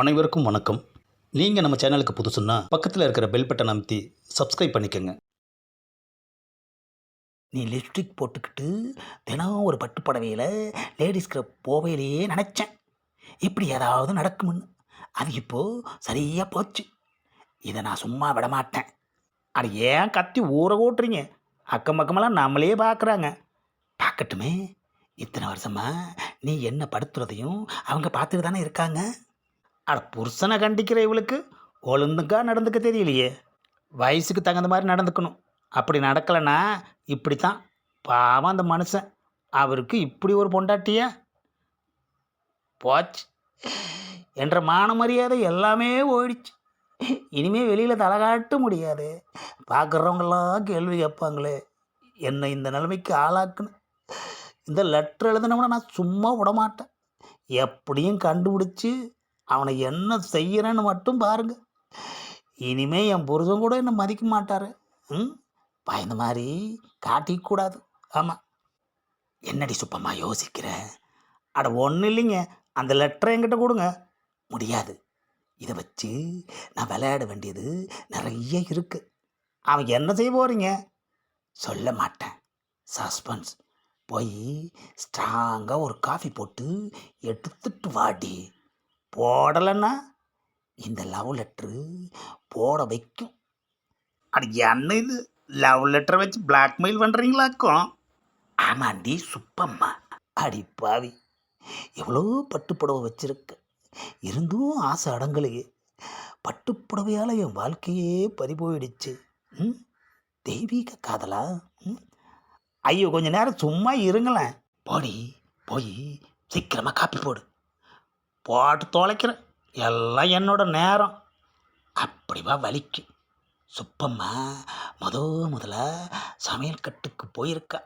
அனைவருக்கும் வணக்கம். நீங்கள் நம்ம சேனலுக்கு புதுசுன்னா பக்கத்தில் இருக்கிற பெல் பட்டன் அமைத்தி சப்ஸ்கிரைப் பண்ணிக்கோங்க. நீ லிப்ஸ்டிக் போட்டுக்கிட்டு தினம் ஒரு பட்டு புடவையில் லேடிஸ் கிளப் போவையிலேயே நினச்சேன். இப்படி ஏதாவது நடக்கும்னு. அது இப்போது சரியாக போச்சு. இதை நான் சும்மா விட மாட்டேன் ஏன் கத்தி ஊற ஓட்டுறீங்க அக்கம் பக்கமெல்லாம் நம்மளே பார்க்குறாங்க பார்க்கட்டுமே இத்தனை வருஷமாக நீ என்ன படுத்துறதையும் அவங்க பார்த்துட்டு தானே இருக்காங்க. அட புருஷனை கண்டிக்கிற இவளுக்கு ஒழுந்துக்கா நடந்துக்க தெரியலையே. வயசுக்கு தகுந்த மாதிரி நடந்துக்கணும். அப்படி நடக்கலைன்னா இப்படி தான் பாவம் அந்த மனுஷன். அவருக்கு இப்படி ஒரு பொண்டாட்டியா? போச்சு. என்ற மான மரியாதை எல்லாமே ஓடிச்சு இனிமே வெளியில் தலை காட்ட முடியாது. பார்க்குறவங்களாம் கேள்வி கேட்பாங்களே. என்னை இந்த நிலைமைக்கு ஆளாக்குன்னு. இந்த லெட்டர் எழுதினவனை நான் சும்மா விட மாட்டேன் எப்படியும் கண்டுபிடிச்சி அவனை என்ன செய்கிறேன்னு மட்டும் பாருங்க. இனிமே என் புருஷன் கூட என்னை மதிக்க மாட்டார். ம்? பயந்த மாதிரி காட்டிக்கூடாது ஆமாம் என்னடி சுப்பம்மா யோசிக்கிற? அட ஒன்றும் இல்லைங்க. அந்த லெட்டரை என்கிட்ட கொடுங்க. முடியாது. இதை வச்சு நான் விளையாட வேண்டியது நிறைய இருக்குது அவன் என்ன செய்ய போகிறீங்க சொல்ல மாட்டேன். சஸ்பென்ஸ் போய் ஸ்ட்ராங்காக ஒரு காஃபி போட்டு எடுத்துட்டு வாடி. போடலைன்னா இந்த லவ் லெட்ரு போட வைக்கும். அது என்ன இது? லவ் லெட்டரை வச்சு பிளாக்மெயில் பண்ணுறீங்களாக்கும் ஆமாண்டி சுப்பம்மா. அடி பாவி. எவ்வளோ பட்டுப்புடவை புடவை இருந்தும் ஆசை அடங்கலையே. பட்டுப்புடவையால் என் வாழ்க்கையே பறி போயிடுச்சு ம்? தெய்வீக காதலா? ம்? ஐயோ கொஞ்ச நேரம் சும்மா இருங்களேன். போடி போய் சீக்கிரமாக காப்பி போடு. போட்டு தொலைக்கிறேன். எல்லாம் என்னோட நேரம். அப்படிவா வலிக்கும். சுப்பம்மா முத முதல்ல சமையல் கட்டுக்கு போயிருக்கா.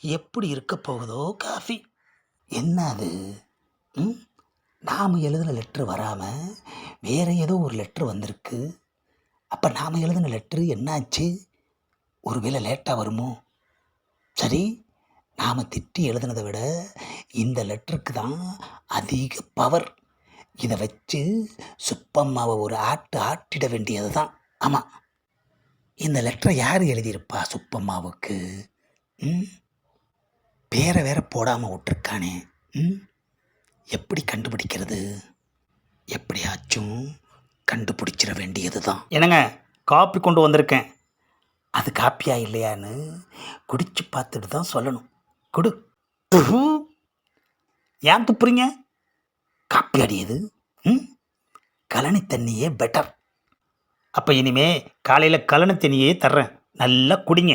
எப்படி இருக்க போகுதோ காஃபி. என்ன அது? ம்? நாம் எழுதின லெட்ரு வராமல் வேறு ஏதோ ஒரு லெட்ரு வந்திருக்கு. அப்போ நாம் எழுதின லெட்ரு என்னாச்சு? ஒருவேளை லேட்டாக வருமோ? சரி நாம் திட்டி எழுதுனதை விட இந்த லெட்டருக்கு தான் அதிக பவர் இதை வச்சு சுப்பம்மாவை ஒரு ஆட்டு ஆட்டிட வேண்டியது தான். ஆமாம் இந்த லெட்டரை யார் எழுதியிருப்பா சுப்பம்மாவுக்கு? ம்? பேரை வேற போடாமல் விட்டுருக்கானே. ம்? எப்படி கண்டுபிடிக்கிறது? எப்படியாச்சும் கண்டுபிடிச்சிட வேண்டியது தான். என்னங்க காப்பி கொண்டு வந்திருக்கேன். அது காப்பியா இல்லையான்னு குடிச்சு பார்த்துட்டு தான் சொல்லணும். குடு. ஏன் துப்புறீங்க? காப்பி அடியுது ம்? கழனி தண்ணியே பெட்டர் அப்போ இனிமே காலையில் கழனி தண்ணியே தர்றேன். நல்லா குடிங்க.